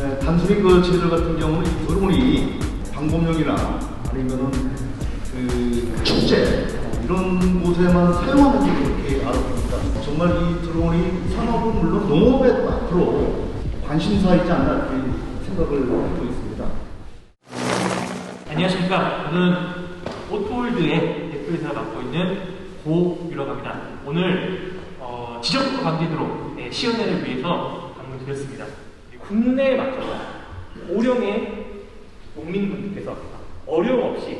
에, 단순히 그 쟤들 같은 경우는 이 드론이 방범용이나 아니면은 그 축제 이런 곳에만 사용하는지 그렇게 알았습니다. 정말 이 드론이 산업은 물론 농업에도 앞으로 관심사이지 않나 이렇게 생각을 하고 있습니다. 안녕하십니까. 저는 오토월드의 대표이사 맡고 있는 고유라고 합니다. 오늘 어, 지적도 관계드로 네, 시연회를 위해서 방문을 드렸습니다. 국내에 맞춰서 고령의 농민분들께서 어려움 없이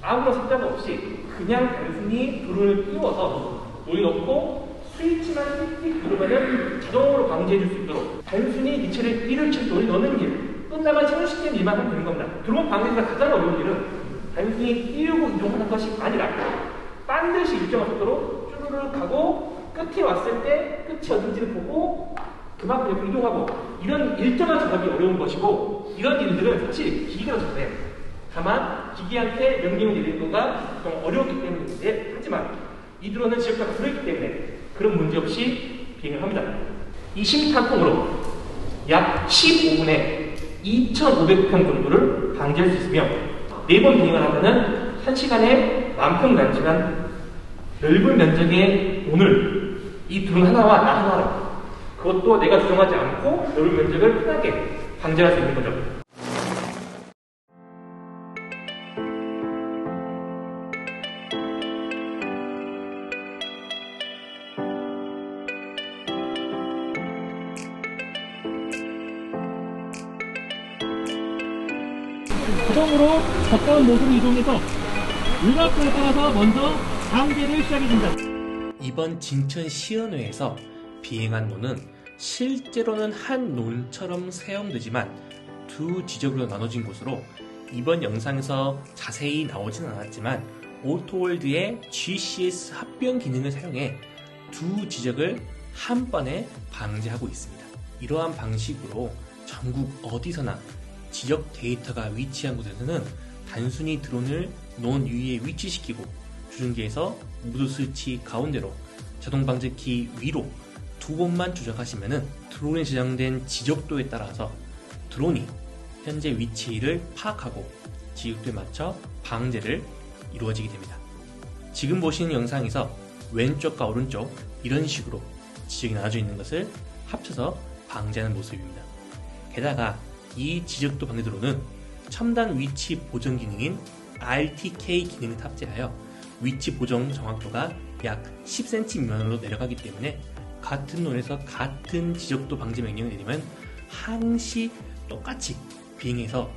아무런 삭제도 없이 그냥 단순히 불을 띄워서 물이 넣고 스위치만 띡띡 누르면 자동으로 방지해 줄 수 있도록 단순히 이체를 1을 물이 넣는 일 끝나면 체온시키는 일만 하면 되는 겁니다. 드론 방지가 가장 어려운 일은 단순히 띄우고 이동하는 것이 아니라 반드시 일정한 속도로 쭈르르 가고 끝에 왔을 때 끝이 어딘지를 보고 그만큼 옆으로 이동하고 이런 일정한 작업이 어려운 것이고 이런 일들은 사실 기계가 잘해요. 다만 기계한테 명령을 내리는 거가 좀 어려웠기 때문인데 하지만 이 드론은 지역화가 들어있기 때문에 그런 문제 없이 비행을 합니다. 이 심탄통으로 약 15분에 2,500평 정도를 방지할 수 있으며 4번 비행을 하면은 1시간에 만평 단지간 넓은 면적의 오늘 이 드론 하나와 나 하나로 그것도 내가 조정하지 않고 넓은 면적을 편하게 방지할 수 있는 거죠. 자동으로 가까운 모습을 이동해서 일각도에 따라서 먼저 방제를 시작해줍니다. 이번 진천 시연회에서 비행한 노는 실제로는 한 논처럼 사용되지만 두 지적으로 나눠진 곳으로 이번 영상에서 자세히 나오진 않았지만 오토월드의 GCS 합병 기능을 사용해 두 지적을 한 번에 방지하고 있습니다. 이러한 방식으로 전국 어디서나 지적 데이터가 위치한 곳에서는 단순히 드론을 논 위에 위치시키고 조준기에서 무드 스위치 가운데로 자동 방지키 위로 두 번만 조작하시면은 드론에 저장된 지적도에 따라서 드론이 현재 위치를 파악하고 지역도에 맞춰 방제를 이루어지게 됩니다. 지금 보시는 영상에서 왼쪽과 오른쪽 이런 식으로 지적이 나눠져 있는 것을 합쳐서 방제하는 모습입니다. 게다가 이 지적도 방제 드론은 첨단 위치 보정 기능인 RTK 기능을 탑재하여 위치 보정 정확도가 약 10cm 미만으로 내려가기 때문에 같은 논에서 같은 지적도 방지 명령을 내리면 항시 똑같이 비행해서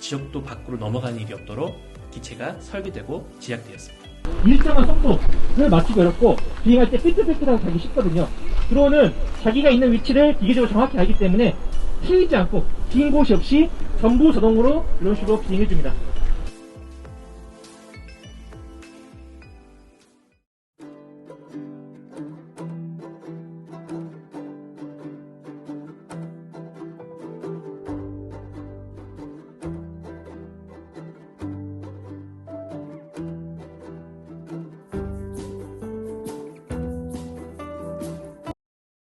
지적도 밖으로 넘어가는 일이 없도록 기체가 설계되고 제작되었습니다. 일정한 속도를 맞추기 어렵고 비행할 때 삐뚤삐뚤하게 가기 쉽거든요. 드론은 자기가 있는 위치를 기계적으로 정확히 알기 때문에 튀지 않고 빈 곳이 없이 전부 자동으로 이런 식으로 비행해줍니다.